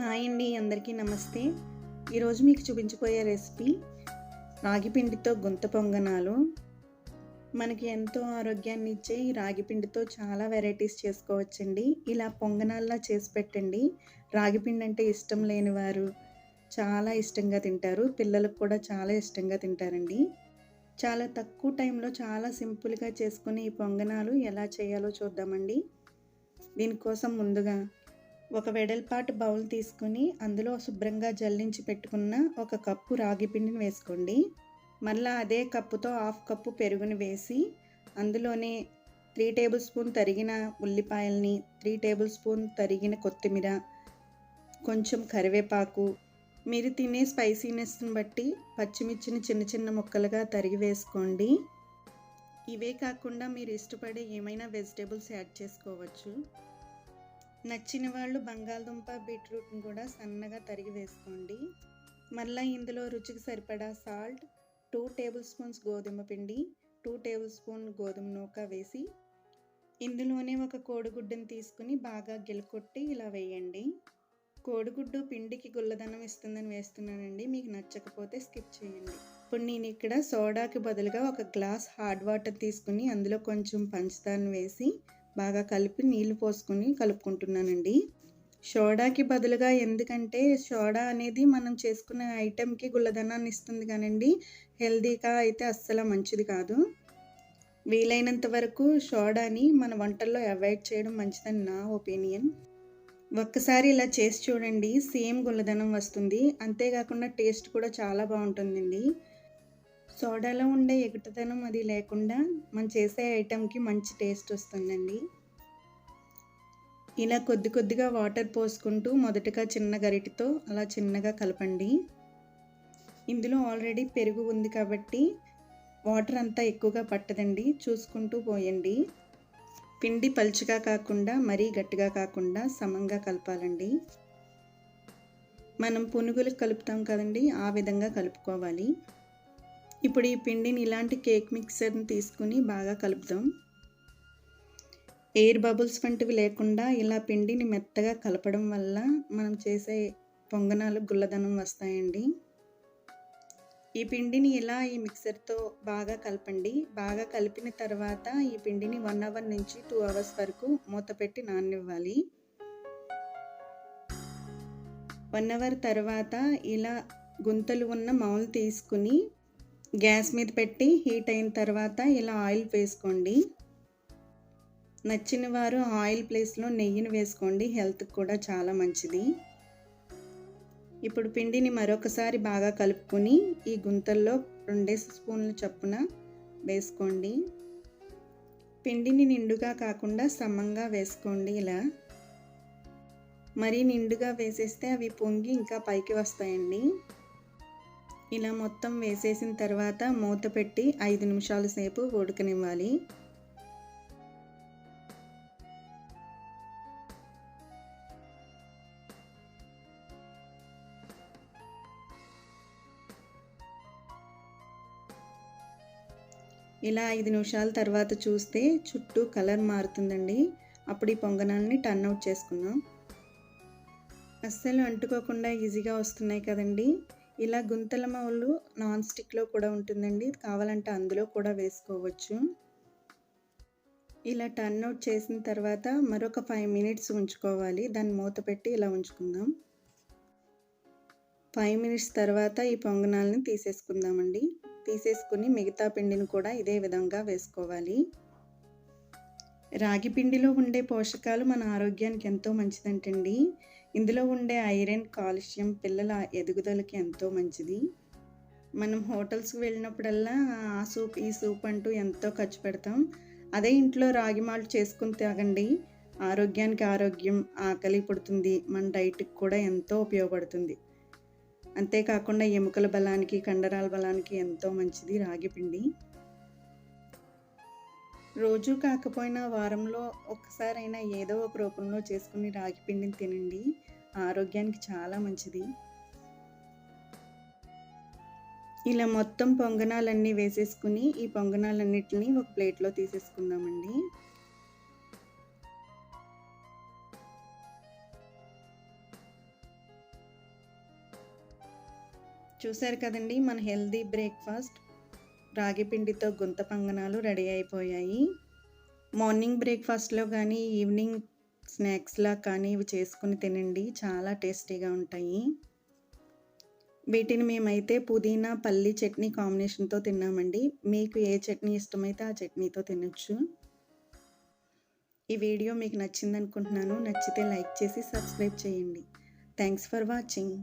Hi అండి అందరికీ నమస్తే. ఈరోజు మీకు చూపించబోయే రెసిపీ రాగిపిండితో గుంత పొంగనాలు. మనకి ఎంతో ఆరోగ్యాన్ని ఇచ్చే ఈ రాగిపిండితో చాలా వెరైటీస్ చేసుకోవచ్చండి. ఇలా పొంగనాల్లా చేసి పెట్టండి. రాగిపిండి అంటే ఇష్టం లేని వారు చాలా ఇష్టంగా తింటారు. పిల్లలకు కూడా చాలా ఇష్టంగా తింటారండి. చాలా తక్కువ టైంలో చాలా సింపుల్గా చేసుకునే ఈ పొంగనాలు ఎలా చేయాలో చూద్దామండి. దీనికోసం ముందుగా ఒక వెడల్పాటు బౌల్ తీసుకుని అందులో శుభ్రంగా జల్లించి పెట్టుకున్న ఒక కప్పు రాగి పిండిని వేసుకోండి. మళ్ళీ అదే కప్పుతో హాఫ్ కప్పు పెరుగుని వేసి అందులోనే త్రీ టేబుల్ స్పూన్ తరిగిన ఉల్లిపాయల్ని త్రీ టేబుల్ స్పూన్ తరిగిన కొత్తిమీర కొంచెం కరివేపాకు మీరు తినే స్పైసీనెస్ని బట్టి పచ్చిమిర్చిని చిన్న చిన్న ముక్కలుగా తరిగి వేసుకోండి. ఇవే కాకుండా మీరు ఇష్టపడే ఏమైనా వెజిటేబుల్స్ యాడ్ చేసుకోవచ్చు. నచ్చిన వాళ్ళు బంగాళదుంప బీట్రూట్ని కూడా సన్నగా తరిగి వేసుకోండి. మళ్ళీ ఇందులో రుచికి సరిపడా సాల్ట్ టూ టేబుల్ స్పూన్స్ గోధుమ పిండి టూ టేబుల్ స్పూన్ గోధుమ నూక వేసి ఇందులోనే ఒక కోడిగుడ్డుని తీసుకుని బాగా గిలకొట్టి ఇలా వేయండి. కోడిగుడ్డు పిండికి గుల్లదనం ఇస్తుందని వేస్తున్నానండి. మీకు నచ్చకపోతే స్కిప్ చేయండి. ఇప్పుడు నేను ఇక్కడ సోడాకి బదులుగా ఒక గ్లాస్ హార్డ్ వాటర్ తీసుకుని అందులో కొంచెం పంచదారను వేసి బాగా కలిపి నీళ్ళు పోసుకుని కలుపుకుంటున్నానండి. సోడాకి బదులుగా ఎందుకంటే సోడా అనేది మనం చేసుకునే ఐటెంకి గుల్లదనాన్ని ఇస్తుంది కానండి. హెల్దీగా అయితే అస్సలు మంచిది కాదు. వీలైనంత వరకు సోడాని మన వంటల్లో అవాయిడ్ చేయడం మంచిదని నా ఒపీనియన్. ఒక్కసారి ఇలా చేసి చూడండి సేమ్ గుల్లదనం వస్తుంది. అంతేకాకుండా టేస్ట్ కూడా చాలా బాగుంటుందండి. సోడాలో ఉండే ఎగుటదనం అది లేకుండా మనం చేసే ఐటెంకి మంచి టేస్ట్ వస్తుందండి. ఇలా కొద్ది కొద్దిగా వాటర్ పోసుకుంటూ మొదటగా చిన్న గరిటితో అలా చిన్నగా కలపండి. ఇందులో ఆల్రెడీ పెరుగు ఉంది కాబట్టి వాటర్ అంతా ఎక్కువగా పట్టదండి. చూసుకుంటూ పోయండి. పిండి పలుచగా కాకుండా మరీ గట్టిగా కాకుండా సమంగా కలపాలండి. మనం పునుగులు కలుపుతాం కదండి ఆ విధంగా కలుపుకోవాలి. ఇప్పుడు ఈ పిండిని ఇలాంటి కేక్ మిక్సర్ని తీసుకుని బాగా కలుపుదాం. ఎయిర్ బబుల్స్ వంటివి లేకుండా ఇలా పిండిని మెత్తగా కలపడం వల్ల మనం చేసే పొంగనాలు గుల్లదనం వస్తాయండి. ఈ పిండిని ఇలా ఈ మిక్సర్తో బాగా కలపండి. బాగా కలిపిన తర్వాత ఈ పిండిని వన్ అవర్ నుంచి టూ అవర్స్ వరకు మూత పెట్టి నాననివ్వాలి. వన్ అవర్ తర్వాత ఇలా గుంతలు ఉన్న మౌల్ తీసుకుని గ్యాస్ మీద పెట్టి హీట్ అయిన తర్వాత ఇలా ఆయిల్ వేసుకోండి. నచ్చిన వారు ఆయిల్ ప్లేస్లో నెయ్యిని వేసుకోండి. హెల్త్కి కూడా చాలా మంచిది. ఇప్పుడు పిండిని మరొకసారి బాగా కలుపుకొని ఈ గుంతల్లో రెండేసి స్పూన్ల చొప్పున వేసుకోండి. పిండిని నిండుగా కాకుండా సమంగా వేసుకోండి ఇలా. మరీ నిండుగా వేసేస్తే అవి పొంగి ఇంకా పైకి వస్తాయండి. ఇలా మొత్తం వేసేసిన తర్వాత మూత పెట్టి ఐదు నిమిషాల సేపు ఉడకనివ్వాలి. ఇలా ఐదు నిమిషాల తర్వాత చూస్తే చుట్టూ కలర్ మారుతుందండి. అప్పుడు ఈ పొంగనాల్ని టర్న్ అవుట్ చేసుకుందాం. అస్సలు అంటుకోకుండా ఈజీగా వస్తున్నాయి కదండి. ఇలా గుంతల మౌలు నాన్ స్టిక్లో కూడా ఉంటుందండి. కావాలంటే అందులో కూడా వేసుకోవచ్చు. ఇలా టర్న్ అవుట్ చేసిన తర్వాత మరొక ఫైవ్ మినిట్స్ ఉంచుకోవాలి. దాన్ని మూత పెట్టి ఇలా ఉంచుకుందాం. ఫైవ్ మినిట్స్ తర్వాత ఈ పొంగనాలని తీసేసుకుందామండి. తీసేసుకుని మిగతా పిండిని కూడా ఇదే విధంగా వేసుకోవాలి. రాగి పిండిలో ఉండే పోషకాలు మన ఆరోగ్యానికి ఎంతో మంచిదంటండి. ఇందులో ఉండే ఐరన్ కాల్షియం పిల్లల ఎదుగుదలకి ఎంతో మంచిది. మనం హోటల్స్కి వెళ్ళినప్పుడల్లా ఆ సూప్ ఈ సూప్ అంటూ ఎంతో ఖర్చు పెడతాం. అదే ఇంట్లో రాగి మాల్ట్ చేసుకుని తాగండి. ఆరోగ్యానికి ఆరోగ్యం ఆకలి పుడుతుంది. మన డైట్కి కూడా ఎంతో ఉపయోగపడుతుంది. అంతేకాకుండా ఎముకల బలానికి కండరాల బలానికి ఎంతో మంచిది రాగి పిండి. రోజు కాకపోయినా వారంలో ఒక్కసారైనా ఏదో ఒక రూపంలో చేసుకుని రాగి పిండిని తినండి. ఆరోగ్యానికి చాలా మంచిది. ఇలా మొత్తం పొంగనాలన్నీ వేసేసుకుని ఈ పొంగనాలన్నిటిని ఒక ప్లేట్లో తీసేసుకుందామండి. చూశారు కదండి మన హెల్దీ బ్రేక్ఫాస్ట్ రాగిపిండితో గుంత పంగనాలు రెడీ అయిపోయాయి. మార్నింగ్ బ్రేక్ఫాస్ట్లో కానీ ఈవినింగ్ స్నాక్స్లా కానీ ఇవి చేసుకుని తినండి. చాలా టేస్టీగా ఉంటాయి. వీటిని మేమైతే పుదీనా పల్లి చట్నీ కాంబినేషన్తో తిన్నామండి. మీకు ఏ చట్నీ ఇష్టమైతే ఆ చట్నీతో తినొచ్చు. ఈ వీడియో మీకు నచ్చింది అనుకుంటున్నాను నచ్చితే లైక్ చేసి సబ్స్క్రైబ్ చేయండి. Thanks for watching.